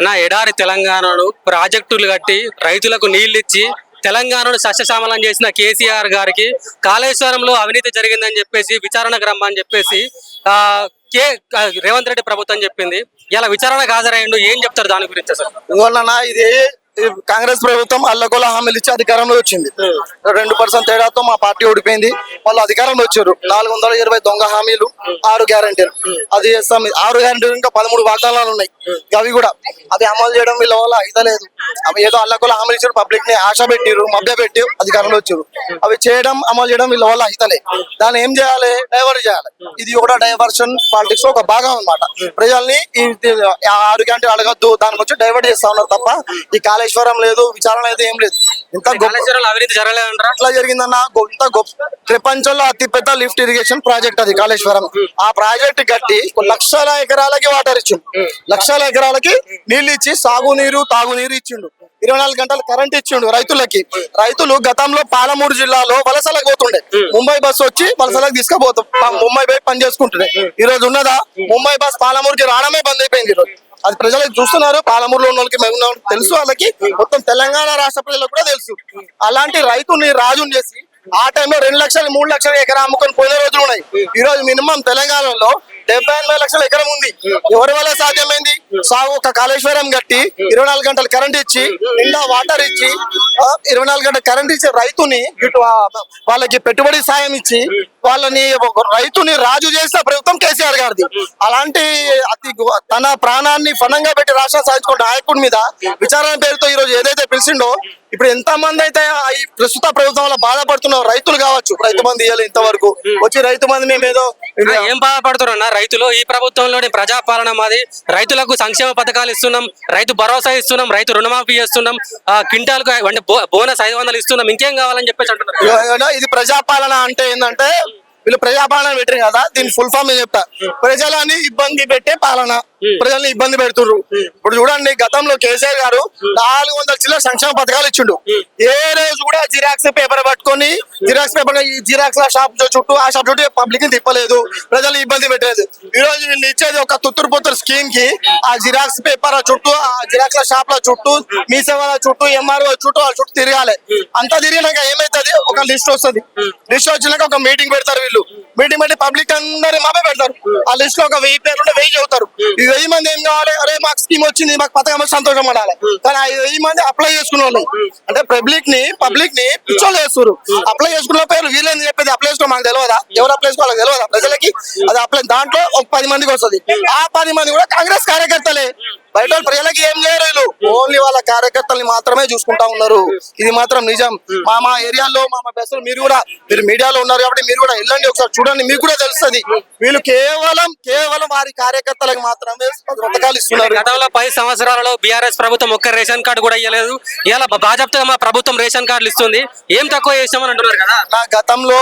అన్న ఎడారి తెలంగాణను ప్రాజెక్టులు కట్టి రైతులకు నీళ్ళిచ్చి ఇచ్చి తెలంగాణను సస్యశ్యామలం చేసిన కేసీఆర్ గారికి కాళేశ్వరంలో అవినీతి జరిగిందని చెప్పేసి విచారణకు రమ్మని చెప్పేసి కే రేవంత్ రెడ్డి ప్రభుత్వం చెప్పింది. ఇలా విచారణకు హాజరయ్యండు. ఏం చెప్తారు దాని గురించి అసలు? ఇవాళ ఇది కాంగ్రెస్ ప్రభుత్వం అల్లగోల హామీలు ఇచ్చి అధికారంలో వచ్చింది. రెండు పర్సెంట్ తేడాతో మా పార్టీ ఓడిపోయింది. వాళ్ళు అధికారంలో వచ్చారు. నాలుగు వందల ఇరవై దొంగ హామీలు ఆరు గ్యారంటీలు అది చేస్తాం. ఆరు గ్యారంటీలు ఇంకా పదమూడు వాగ్దానాలు ఉన్నాయి. అవి కూడా. అది అమలు చేయడం వీళ్ళ వల్ల అయితలేదు అవి ఏదో అల్లగోల హామీలు ఇచ్చారు పబ్లిక్ని ఆశ పెట్టిరు మభ్య పెట్టి అధికారంలో వచ్చారు అవి చేయడం అమలు చేయడం వీళ్ళ వల్ల అయితలే దాన్ని ఏం చేయాలి? డైవర్ట్ చేయాలి. ఇది కూడా డైవర్షన్ పాలిటిక్స్ ఒక భాగం అన్నమాట. ప్రజల్ని ఈ ఆరు గంటలు అడగద్దు. దాని గురించి డైవర్ట్ చేస్తా ఉన్నారు తప్ప ఈ కాళేశ్వరం లేదు విచారణ లేదు ఏం లేదు. ఇంత అవినీతి జరగలేదంటారా? ఎట్లా జరిగిందన్న? ఇంత గొప్ప ప్రపంచంలో అతిపెద్ద లిఫ్ట్ ఇరిగేషన్ ప్రాజెక్ట్ అది కాళేశ్వరం. ఆ ప్రాజెక్ట్ కట్టి లక్షల ఎకరాలకి వాటర్ ఇచ్చిండు. లక్షల ఎకరాలకి నీళ్ళు ఇచ్చి సాగునీరు తాగునీరు ఇచ్చిండు. ఇరవై నాలుగు గంటలు కరెంట్ ఇచ్చిండు రైతులకి. రైతులు గతంలో పాలమూరు జిల్లాలో వలసలకు పోతుండే. ముంబై బస్ వచ్చి వలసలకు తీసుకుపోతాం ముంబై పోయి పని చేసుకుంటుండే. ఈ రోజు ఉన్నదా? ముంబై బస్ పాలమూరుకి రావడమే బంద్ అయిపోయింది అది ప్రజలకు చూస్తున్నారు. పాలమూరులో ఉన్న వాళ్ళకి మేము తెలుసు వాళ్ళకి. మొత్తం తెలంగాణ రాష్ట్ర ప్రజలకు కూడా తెలుసు. అలాంటి రైతుని రాజుని చేసి ఆ టైంలో రెండు లక్షలు మూడు లక్షలు ఎకరా అమ్ముకొని పోయిన రోజులు ఉన్నాయి. ఈ రోజు మినిమం తెలంగాణలో డెబ్బై ఎనభై లక్షల ఎకరం ఉంది. ఎవరి వల్ల సాధ్యమైంది? సాగు ఒక కాళేశ్వరం కట్టి ఇరవై నాలుగు గంటలు కరెంట్ ఇచ్చి నిండా వాటర్ ఇచ్చి ఇరవై నాలుగు గంటల కరెంట్ ఇచ్చే రైతుని వాళ్ళకి పెట్టుబడి సాయం ఇచ్చి వాళ్ళని రైతుని రాజు చేసిన ప్రభుత్వం కేసీఆర్ గారిది. అలాంటి అతి తన ప్రాణాన్ని ఫలంగా పెట్టి రాష్ట్రం సాధించుకున్న నాయకుడి మీద విచారణ పేరుతో ఈ రోజు ఏదైతే పిలిచిండో ఇప్పుడు ఎంత మంది అయితే ఈ ప్రస్తుత ప్రభుత్వం వల్ల బాధపడుతున్నారు రైతులు కావచ్చు రైతు మంది ఇవ్వాలి ఇంతవరకు. వచ్చి రైతు మంది మేము ఏదో ఏం బాధపడుతున్నారు అన్న? రైతులు ఈ ప్రభుత్వంలోని ప్రజాపాలన మాది. రైతులకు సంక్షేమ పథకాలు ఇస్తున్నాం రైతు భరోసా ఇస్తున్నాం రైతు రుణమాఫీ చేస్తున్నాం క్వింటాల్కు అంటే బోనస్ ఐదు వందలు ఇస్తున్నాం ఇంకేం కావాలని చెప్పేసి అంటున్నారు? ఇది ప్రజాపాలన అంటే ఏంటంటే వీళ్ళు ప్రజాపాలన పెట్టారు కదా దీని ఫుల్ ఫామ్ చెప్తా. ప్రజలని ఇబ్బంది పెట్టే పాలన ప్రజల్ని ఇబ్బంది పెడుతుర్రు. ఇప్పుడు చూడండి గతంలో కేసీఆర్ గారు నాలుగు వందల చిల్లర సంక్షేమ పథకాలు ఇచ్చిండు. ఏ రోజు కూడా జిరాక్స్ పేపర్ పట్టుకొని జిరాక్స్ పేపర్ ఈ జిరాక్స్ షాప్ చుట్టూ ఆ షాప్ చుట్టూ పబ్లిక్ని తిప్పలేదు. ప్రజలు ఇబ్బంది పెట్టలేదు. ఈ రోజు వీళ్ళు ఇచ్చేది ఒక తుత్తురు పుత్తురు స్కీమ్కి ఆ జిరాక్స్ పేపర్ చుట్టూ ఆ జిరాక్స్ షాప్ ల చుట్టూ మీ సేవల చుట్టూ ఎంఆర్ఓ చుట్టూ వాళ్ళ చుట్టూ తిరగాలి. అంతా తిరిగినాక ఏమైతుంది? ఒక లిస్ట్ వస్తుంది. లిస్ట్ వచ్చినాక ఒక మీటింగ్ పెడతారు వీళ్ళు. మీటింగ్ పెట్టి పబ్లిక్ అందరి మాపే పెడతారు. ఆ లిస్ట్లో ఒక వెయ్యి పేర్లు ఉంటే వెయ్యి చదువుతారు ఈ వెయ్యి మంది ఏం కావాలి? అరే మాకు స్కీమ్ వచ్చింది మాకు పథకం సంతోషం పడాలి. కానీ ఆ వెయ్యి మంది అప్లై చేసుకున్న వాళ్ళు అంటే పబ్లిక్ని పబ్లిక్ని పిచ్చోళ్ళు చేస్తారు అప్లై చేసుకున్న పేర్లు వీళ్ళని చెప్పేది? అప్లై చేసుకో మాకు తెలియదా ఎవరు అప్లై చేసుకోవాలి తెలియదా ప్రజలకి? అది అప్లై దాంట్లో ఒక పది మందికి వస్తుంది. ఆ పది మంది కూడా కాంగ్రెస్ కార్యకర్తలే. బయట ప్రజలకి ఏం చేయరు వీళ్ళు. ఓన్లీ వాళ్ళ కార్యకర్తల్ని మాత్రమే చూసుకుంటా ఉన్నారు. ఇది మాత్రం నిజం. మా మా ఏరియాలో మా మా బెస్సులు మీరు కూడా మీరు మీడియాలో ఉన్నారు కాబట్టి మీరు కూడా వెళ్ళండి ఒకసారి. చూడండి మీకు కూడా తెలుస్తుంది. వీళ్ళు కేవలం కేవలం వారి కార్యకర్తలకు మాత్రమే పథకాలు ఇస్తున్నారు. గతంలో పది సంవత్సరాలలో బీఆర్ఎస్ ప్రభుత్వం ఒక్క రేషన్ కార్డు కూడా ఇవ్వలేదు ఇలా బాజాప్తగా మా ప్రభుత్వం రేషన్ కార్డులు ఇస్తుంది. ఏం తక్కువ చేసామని అంటున్నారు కదా? నా గతంలో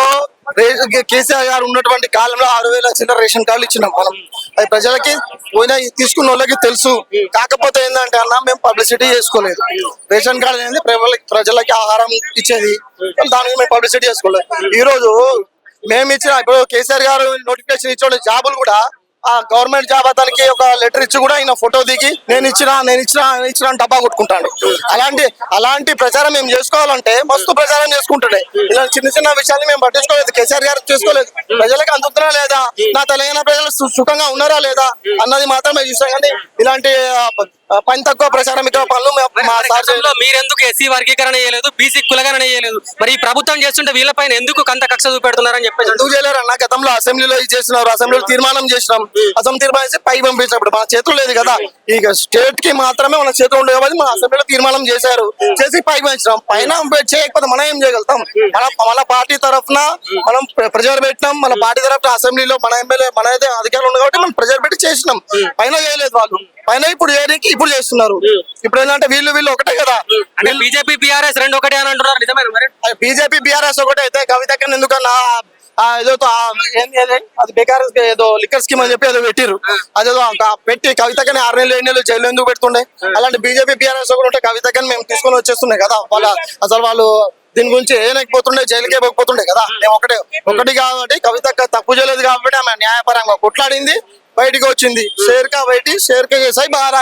కేసీఆర్ గారు ఉన్నటువంటి కాలంలో ఆరు వేల చిల్లర రేషన్ కార్డులు ఇచ్చినాం మనం. అది ప్రజలకి పోయిన తీసుకున్న వాళ్ళకి తెలుసు. కాకపోతే ఏంటంటే అన్న మేము పబ్లిసిటీ చేసుకోలేదు. రేషన్ కార్డు అనేది ప్రజలకి ప్రజలకి ఆహారం ఇచ్చేది. దానికి మేము పబ్లిసిటీ చేసుకోలేదు. ఈ రోజు మేము ఇచ్చిన ఇప్పుడు కేసీఆర్ గారు నోటిఫికేషన్ ఇచ్చే జాబులు కూడా ఆ గవర్నమెంట్ జాబ్ అతనికి ఒక లెటర్ ఇచ్చి కూడా ఆయన ఫోటో దిగి నేను ఇచ్చిన నేను ఇచ్చిన నేను ఇచ్చిన డబ్బా కొట్టుకుంటాడు. అలాంటి అలాంటి ప్రచారం మేము చేసుకోవాలంటే మస్తు ప్రచారం చేసుకుంటుండే. ఇలాంటి చిన్న చిన్న విషయాలు మేము పట్టించుకోలేదు. కేసీఆర్ గారు చేసుకోలేదు. ప్రజలకు అందుతున్నా లేదా? నా తెలంగాణ ప్రజలు సు- సుఖంగా ఉన్నారా లేదా? అన్నది మాత్రమే చూసాం. కానీ ఇలాంటి పని తక్కువ ప్రచారం ఇక్కడ పనులు మా- మా మీరెందుకు ఎస్సీ వర్గీకరణ చేయలేదు బీసీ కులగణన చేయలేదు? మరి ఈ ప్రభుత్వం చేస్తుంటే వీళ్ళపైన ఎందుకు కంత కక్ష చూపెడుతున్నారని చెప్పేసి ఎందుకు చేయలేరు అన్న? గతంలో అసెంబ్లీలో ఇది చేస్తున్నారు అసెంబ్లీలో తీర్మానం చేసినాం. అసెంబ్లీ తీర్మానం చేసి పై పంపించినప్పుడు మన చేతులు లేదు కదా. ఇక స్టేట్కి మాత్రమే మన చేతులు ఉండేది కాబట్టి మన అసెంబ్లీలో తీర్మానం చేశారు. చేసి పై పంచినాం పైన చేయకపోతే మనం ఏం చేయగలుగుతాం? మన మన పార్టీ తరఫున మనం ప్ర- ప్రెజర్ పెట్టినాం. మన పార్టీ తరఫున అసెంబ్లీలో మన ఎమ్మెల్యే మన అయితే అధికారులు ఉంది కాబట్టి మనం ప్రెజర్ పెట్టి చేసినాం. పైన చేయలేదు వాళ్ళు. పైన ఇప్పుడు చేయడానికి ఇప్పుడు చేస్తున్నారు. ఇప్పుడు ఏంటంటే వీళ్ళు వీళ్ళు ఒకటే కదా. బీజేపీ బీఆర్ఎస్ రెండు ఒకటే అని అంటున్నారు బీజేపీ బీఆర్ఎస్ ఒకటే అయితే కవితకి ఎందుకన్నా ఏదో ఏంది అది? బేకార్ ఏదో లిక్కర్ స్కీమ్ అని చెప్పి ఏదో పెట్టిరు అదేదో పెట్టి కవితకని ఆరు నెలలు ఏడు నెలలు జైలు ఎందుకు పెడుతుండే అలాంటి బీజేపీ బీఆర్ఎస్ కూడా ఉంటే కవితకని మేము తీసుకొని వచ్చేస్తున్నాయి కదా. వాళ్ళ అసలు వాళ్ళు దీని గురించి ఏనకపోతుండే జైలుకే పోకపోతుండే కదా. మేము ఒకటే ఒకటి కాబట్టి కవిత తప్పు చేయలేదు కాబట్టి ఆమె న్యాయపరంగా కొట్లాడింది బయటికి వచ్చింది. షేర్కా బయటి షేర్కా చేసాయి బాగా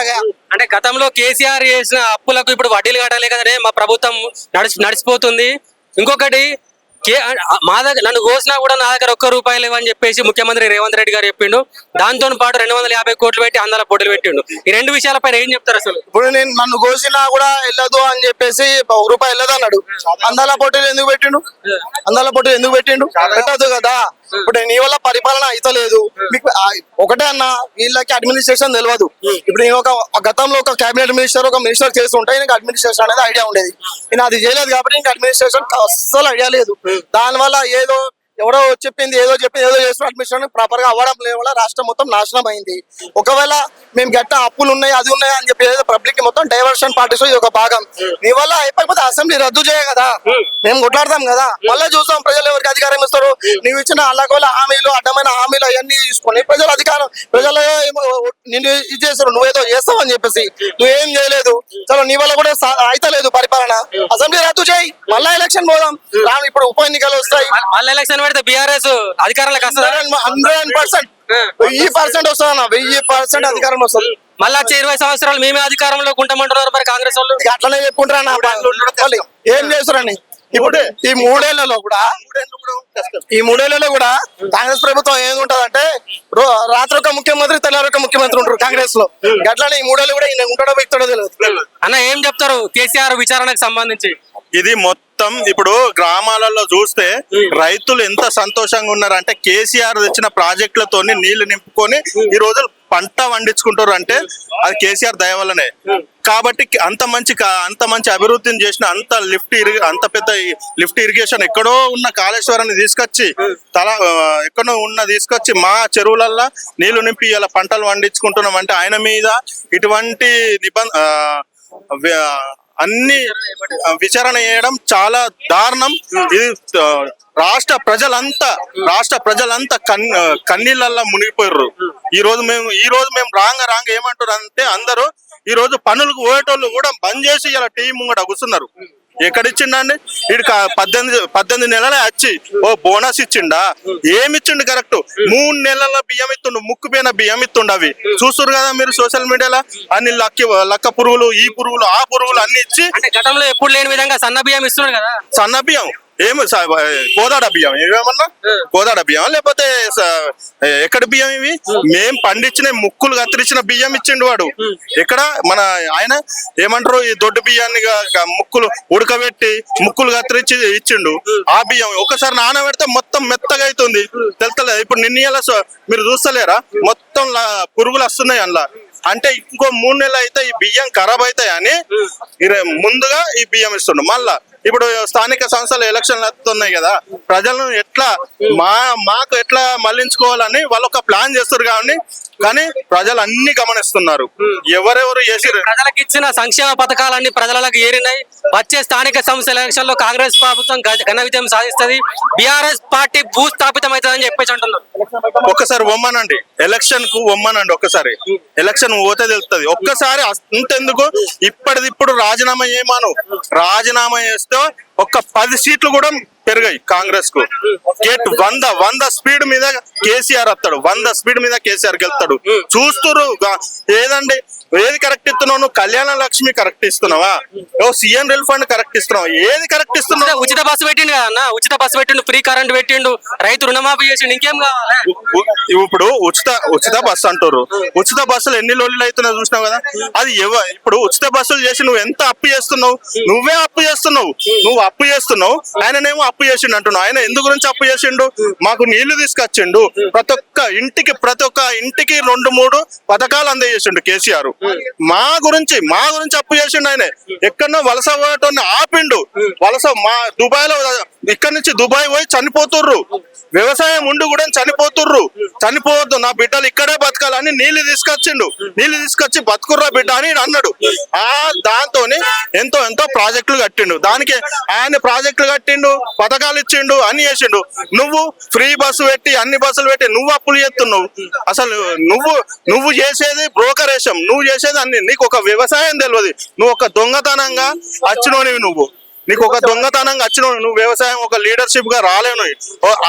అంటే గతంలో కేసీఆర్ చేసిన అప్పులకు ఇప్పుడు వడ్డీలు కట్టాలి కదనే మా ప్రభుత్వం నడిచి నడిచిపోతుంది. ఇంకొకటి మా దగ్గర నన్ను కోసినా కూడా నా దగ్గర ఒక్క రూపాయలు లేవని చెప్పేసి ముఖ్యమంత్రి రేవంత్ రెడ్డి గారు చెప్పిండు. దాంతో పాటు రెండు వందల యాభై కోట్లు పెట్టి అందల పోటీలు పెట్టిండు. ఈ రెండు విషయాలపైన ఏం చెప్తారు అసలు? ఇప్పుడు నేను నన్ను కోసినా కూడా వెళ్ళదు అని చెప్పేసి ఒక రూపాయి వెళ్ళదు అన్నాడు అందాల పోటీలు ఎందుకు పెట్టిండు? అందాల పోటీలు ఎందుకు పెట్టిండు? పెట్టదు కదా. ఇప్పుడు నీ వల్ల పరిపాలన అయితలేదు మీకు ఆ- ఒకటే అన్న వీళ్ళకి అడ్మినిస్ట్రేషన్ తెలియదు. ఇప్పుడు నేను ఒక గతంలో ఒక కేబినెట్ మినిస్టర్ ఒక మినిస్టర్ చేసి ఉంటే నాకు అడ్మినిస్ట్రేషన్ అనేది ఐడియా ఉండేది. నేను అది చేయలేదు కాబట్టి నీకు అడ్మినిస్ట్రేషన్ అస్సలు ఐడియా లేదు. దానివల్ల ఏదో ఎవడో చెప్పింది ఏదో చెప్పింది ఏదో చేస్తున్న అడ్మినిస్ట్రేషన్ ప్రాపర్గా అవ్వడం లేదు వల్ల రాష్ట్రం మొత్తం నాశనం అయింది. ఒకవేళ మేము గట్ట అప్పులు ఉన్నాయి అది ఉన్నాయి అని చెప్పి ఏదో పబ్లిక్ మొత్తం డైవర్షన్ పార్టీస్ ఇది ఒక భాగం. నీ వల్ల అయిపోతే అసెంబ్లీ రద్దు చేయ కదా. మేము కొట్లాడతాం కదా. మళ్ళీ చూస్తాం ప్రజలు ఎవరికి అధికారం ఇస్తారు. నీవు ఇచ్చిన అల్లగోల హామీలు అడ్డమైన హామీలు అవన్నీ తీసుకొని ప్రజలు అధికారం ప్రజలు నిన్ను ఇది చేస్తారు నువ్వేదో చేస్తావు అని చెప్పేసి. నువ్వేం చేయలేదు. చలో నీ వల్ల కూడా అయితలేదు పరిపాలన. అసెంబ్లీ రద్దు చేయి. మళ్ళా ఎలక్షన్ పోదాం. ఇప్పుడు ఉప ఎన్నికలు వస్తాయి. మళ్ళీ ఎలక్షన్ పెడితే బీఆర్ఎస్ అధికారంలోకి వస్తుందా? Hundred percent. వెయ్యి పర్సెంట్ వస్తుంది అన్న వెయ్యి పర్సెంట్ అధికారం వస్తుంది. మళ్ళీ వచ్చే ఇరవై సంవత్సరాలు మేమే అధికారంలో ఉంటామంటున్నారు మరి కాంగ్రెస్ వాళ్ళు? అట్లనే చెప్పుకుంటారా ఏం చేస్తారని ఇప్పుడు ఈ మూడేళ్ళలో కూడా ఈ మూడేళ్ళలో కూడా కాంగ్రెస్ ప్రభుత్వం ఏది ఉంటదంటే రో- రాత్రి ఒక ముఖ్యమంత్రి తెల్లారి ఒక ముఖ్యమంత్రి ఉంటారు కాంగ్రెస్లో అట్లనే ఈ మూడేళ్ళు కూడా ఈయన ఉంటాడో వ్యక్తుడో తెలియదు. అన్న ఏం చెప్తారు? కేసీఆర్ విచారణకు సంబంధించి. ఇది మొత్తం ఇప్పుడు గ్రామాలలో చూస్తే రైతులు ఎంత సంతోషంగా ఉన్నారంటే కేసీఆర్ తెచ్చిన ప్రాజెక్టులతో నీళ్ళు నింపుకొని ఈ రోజు పంట పండించుకుంటారు అంటే అది కేసీఆర్ దయ వల్లనే. కాబట్టి అంత మంచి అంత మంచి అభివృద్ధిని చేసిన అంత లిఫ్ట్ ఇరిగి అంత పెద్ద లిఫ్ట్ ఇరిగేషన్ ఎక్కడో ఉన్న కాళేశ్వరాన్ని తీసుకొచ్చి తల ఎక్కడో ఉన్న తీసుకొచ్చి మా చెరువులల్లో నీళ్ళు నింపి ఇలా పంటలు పండించుకుంటున్నాం అంటే ఆయన మీద ఇటువంటి నిబంధ అన్ని విచారణ చేయడం చాలా దారుణం. ఇది రాష్ట్ర ప్రజలంతా రాష్ట్ర ప్రజలంతా కన్ కన్నీళ్ళల్లో మునిగిపోయారు ఈ రోజు మేము ఈ రోజు మేము రాంగ రాంగ ఏమంటారు అంటే అందరూ ఈ రోజు పనులకు పోయేటోళ్ళు కూడా బంద్ చేసి ఇలా టీవీ ముంగట కూర్చున్నారు. ఎక్కడిచ్చిండండి? ఇటు పద్దెనిమిది పద్దెనిమిది నెలలే వచ్చి ఓ బోనస్ ఇచ్చిండా? ఏమి ఇచ్చిండు కరెక్ట్? మూడు నెలల బియ్యం ఇస్తుండు ముక్కుపోయిన బియ్యం ఇస్తుండు అవి. చూస్తున్నారు కదా మీరు సోషల్ మీడియాలో? అన్ని లక్కి లక్క పురుగులు ఈ పురుగులు ఆ పురుగులు అన్ని ఇచ్చి గతంలో ఎప్పుడు లేని విధంగా సన్న బియ్యం ఇస్తున్నారు కదా? సన్న బియ్యం. ఏమి కోదాడ బియ్యం. ఏమన్నా? కోదాడ బియ్యం లేకపోతే ఎక్కడ బియ్యం ఇవి? మేం పండించిన ముక్కులు కత్తిరించిన బియ్యం ఇచ్చిండు వాడు. ఎక్కడ? మన ఆయన ఏమంటారు ఈ దొడ్డు బియ్యాన్ని ముక్కులు ఉడకబెట్టి ముక్కులు కత్తిరించి ఇచ్చిండు. ఆ. బియ్యం ఒకసారి నానబెడితే మొత్తం మెత్తగా అవుతుంది తెలుస్తలేదు ఇప్పుడు నిన్న మీరు చూస్తలేరా? మొత్తం పురుగులు వస్తున్నాయి అందులో. అంటే ఇంకో మూడు నెలలు అయితే ఈ బియ్యం ఖరాబ్ అవుతాయి అని ఇర- ముందుగా ఈ బియ్యం ఇస్తుండు. మళ్ళా ఇప్పుడు స్థానిక సంస్థల ఎలక్షన్లు వస్తున్నాయి కదా ప్రజలను ఎట్లా మా మాకు ఎట్లా మళ్ళించుకోవాలని వాళ్ళు ఒక ప్లాన్ చేస్తారు కానీ కానీ ప్రజలు అన్ని గమనిస్తున్నారు ఎవరెవరు చేసిరు ప్రజలకు ఇచ్చిన సంక్షేమ పథకాలన్నీ ప్రజలకు ఏరినాయి. వచ్చే స్థానిక సంస్థల ఎలక్షన్లో కాంగ్రెస్ ప్రభుత్వం ఘన విజయం సాధిస్తుంది. బీఆర్ఎస్ పార్టీ భూస్థాపితం అవుతుందని చెప్పేసి అంటున్నారు. ఒక్కసారి వమ్మనండి ఎలక్షన్కు వమ్మనండి ఒక్కసారి ఎలక్షన్ పోతే తెలుస్తుంది ఒక్కసారి అంతెందుకు ఇప్పటిదిప్పుడు రాజీనామా చేయమాను. రాజీనామా చేస్తే dark. ఒక్క పది సీట్లు కూడా పెరిగాయి కాంగ్రెస్కు గేట్ వంద వంద స్పీడ్ మీద కేసీఆర్ వస్తాడు. వంద స్పీడ్ మీద కేసీఆర్ గెలుస్తాడు. చూస్తురు ఏదండి? ఏది కరెక్ట్ ఇస్తున్నావు నువ్వు? కళ్యాణ లక్ష్మి కరెక్ట్ ఇస్తున్నావా? ఓ సీఎం రిల్ ఫండ్ కరెక్ట్ ఇస్తున్నావు? ఏది కరెక్ట్ ఇస్తున్నావు? ఉచిత బస్సు పెట్టిండు కదా అన్న. ఉచిత బస్సు పెట్టిండు ఫ్రీ కరెంట్ పెట్టిండు రైతు రుణమాఫీ చేసిండు ఇంకేం కావాలి? ఇప్పుడు ఉచిత ఉచిత బస్సు అంటారు ఉచిత బస్సులు ఎన్ని లోన్లు అవుతున్నావు చూసినావు కదా? అది ఇప్పుడు ఉచిత బస్సులు చేసి నువ్వు ఎంత అప్పు చేస్తున్నావు? నువ్వే అప్పు చేస్తున్నావు. నువ్వు అప్పు చేస్తున్నావు? ఆయననేమో అప్పు చేసిండు అంటున్నావు. ఆయన ఎందు గురించి అప్పు చేసిండు? మాకు నీళ్ళు తీసుకొచ్చిండు. ప్రతి ఒక్క ఇంటికి ప్రతి ఒక్క ఇంటికి రెండు మూడు పథకాలు అందజేసిండు కేసీఆర్. మా గురించి మా గురించి అప్పు చేసిండు ఆయన. ఎక్కడో వలస పోయేటోని ఆపిండు. వలస మా దుబాయ్లో ఇక్కడ నుంచి దుబాయ్ పోయి చనిపోతుర్రు. వ్యవసాయం ఉండి కూడా చనిపోతుర్రు. చనిపోవద్దు నా బిడ్డలు ఇక్కడే బతకాలని నీళ్ళు తీసుకొచ్చిండు. నీళ్ళు తీసుకొచ్చి బతుకుర్రా బిడ్డ అని అన్నాడు. ఆ దాంతోని ఎంతో ఎంతో ప్రాజెక్టులు కట్టిండు. దానికి ఆయన ప్రాజెక్టులు కట్టిండు పథకాలు ఇచ్చిండు అన్ని చేసిండు. నువ్వు ఫ్రీ బస్సు పెట్టి అన్ని బస్సులు పెట్టి నువ్వు అప్పులు చేస్తున్నావు. అసలు నువ్వు నువ్వు చేసేది బ్రోకరేషం. నువ్వు చేసేది అన్ని. నీకు ఒక వ్యవసాయం తెలియదు నువ్వు ఒక దొంగతనంగా వచ్చినోనివి నువ్వు. నీకు ఒక దొంగతనంగా వచ్చిన నువ్వు వ్యవసాయం ఒక లీడర్షిప్గా రాలేను.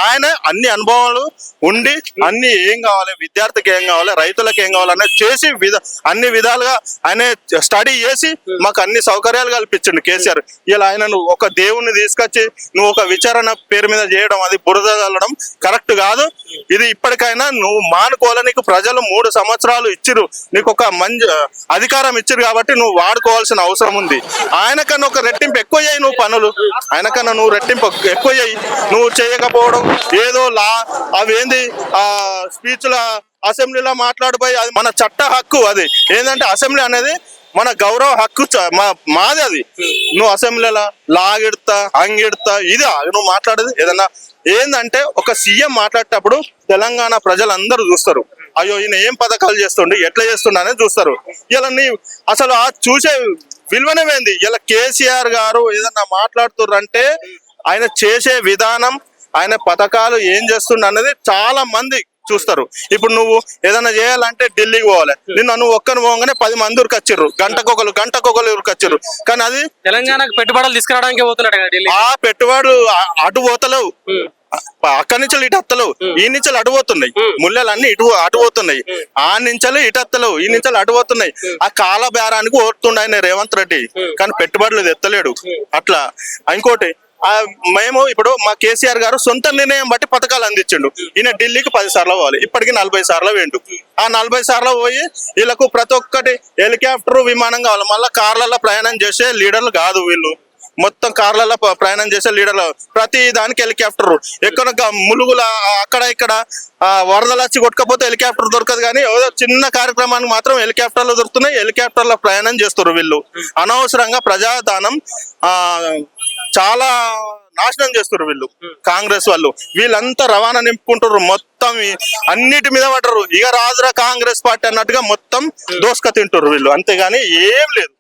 ఆయన అన్ని అనుభవాలు ఉండి అన్ని ఏం కావాలి విద్యార్థికి ఏం కావాలి రైతులకు ఏం కావాలి అనేది చేసి విధ అన్ని విధాలుగా ఆయన స్టడీ చేసి మాకు అన్ని సౌకర్యాలు కల్పించండి కేసీఆర్. ఇలా ఆయన నువ్వు ఒక దేవుణ్ణి తీసుకొచ్చి నువ్వు ఒక విచారణ పేరు మీద చేయడం అది బురద చల్లడం కరెక్ట్ కాదు. ఇది ఇప్పటికైనా నువ్వు మానుకోవాలి? నీకు ప్రజలు మూడు సంవత్సరాలు ఇచ్చిరు నీకు ఒక మంచి అధికారం ఇచ్చిరు కాబట్టి నువ్వు వాడుకోవాల్సిన అవసరం ఉంది. ఆయన కన్నా ఒక రెట్టింపు ఎక్కువ చేయి నువ్వు పనులు. ఆయన కన్నా నువ్వు రెట్టింపు ఎక్కువ చేయి. నువ్వు చేయకపోవడం ఏదో లా. అవేంది? ఆ స్పీచ్ల అసెంబ్లీలో మాట్లాడిపోయి అది మన చట్ట హక్కు అది. ఏంటంటే అసెంబ్లీ అనేది మన గౌరవ హక్కు చ- మాది అది. నువ్వు అసెంబ్లీలో లాగెడతా అంగెడతా ఇది నువ్వు మాట్లాడేది ఏదన్నా. ఏందంటే ఒక సీఎం మాట్లాడేటప్పుడు తెలంగాణ ప్రజలందరూ చూస్తారు. అయ్యో ఈయన ఏం పథకాలు చేస్తుండే ఎట్లా చేస్తుండే అనేది చూస్తారు. ఇలా నీ అసలు ఆ చూసే విలువనేమైంది? ఇలా కేసీఆర్ గారు ఏదన్నా మాట్లాడుతుర్రంటే ఆయన చేసే విధానం ఆయన పథకాలు ఏం చేస్తుండ అనేది చాలా మంది చూస్తారు. ఇప్పుడు నువ్వు ఏదైనా చేయాలంటే ఢిల్లీకి పోవాలి. నిన్న నువ్వు ఒక్కని పోగానే పది మంది ఉరికొచ్చిర్రు గంటకొకరు గంటకొకరు ఉరికొచ్చిర్రు కానీ అది తెలంగాణకు పెట్టుబడులు తీసుకురావడానికి పోతున్నాడు ఆ పెట్టుబడులు అటు పోతలేవు. అక్కడి నుంచి ఇటు వస్తలేవు ఈ నుంచి అటు పోతున్నాయి ముళ్ళలు అన్ని ఇటు అటు పోతున్నాయి ఆ నుంచి ఇటు వస్తలేవు ఈ నుంచి అటు పోతున్నాయి ఆ కాల బేరానికి ఓడుతుండ ఆయన రేవంత్ రెడ్డి కానీ పెట్టుబడులు ఎత్తలేడు. అట్లా. ఇంకోటి ఆ మేము ఇప్పుడు మా కేసీఆర్ గారు సొంత నిర్ణయం బట్టి పథకాలు అందించిండు. ఈయన ఢిల్లీకి పది సార్లు పోవాలి. ఇప్పటికి నలభై సార్లు వేండు ఆ నలభై సార్లు పోయి వీళ్ళకు ప్రతి ఒక్కటి హెలికాప్టర్ విమానం కావాలి. మళ్ళీ కార్లలో ప్రయాణం చేసే లీడర్లు కాదు వీళ్ళు. మొత్తం కార్లలో ప్రయాణం చేసే లీడర్లు ప్రతి దానికి హెలికాప్టర్. ఎక్కడ ములుగుల అక్కడ ఇక్కడ వరదలచ్చి వరదలు వచ్చి కొట్టుకపోతే హెలికాప్టర్ దొరకదు కానీ ఏదో చిన్న కార్యక్రమానికి మాత్రం హెలికాప్టర్లు దొరుకుతున్నాయి హెలికాప్టర్లో ప్రయాణం చేస్తారు వీళ్ళు. అనవసరంగా ప్రజాదానం చాలా నాశనం చేస్తారు వీళ్ళు కాంగ్రెస్ వాళ్ళు. వీళ్ళంతా రవాణా నింపుకుంటారు మొత్తం అన్నిటి మీద పడరు ఇక రాజురా కాంగ్రెస్ పార్టీ అన్నట్టుగా మొత్తం దోసుక తింటారు వీళ్ళు. అంతేగాని ఏం లేదు.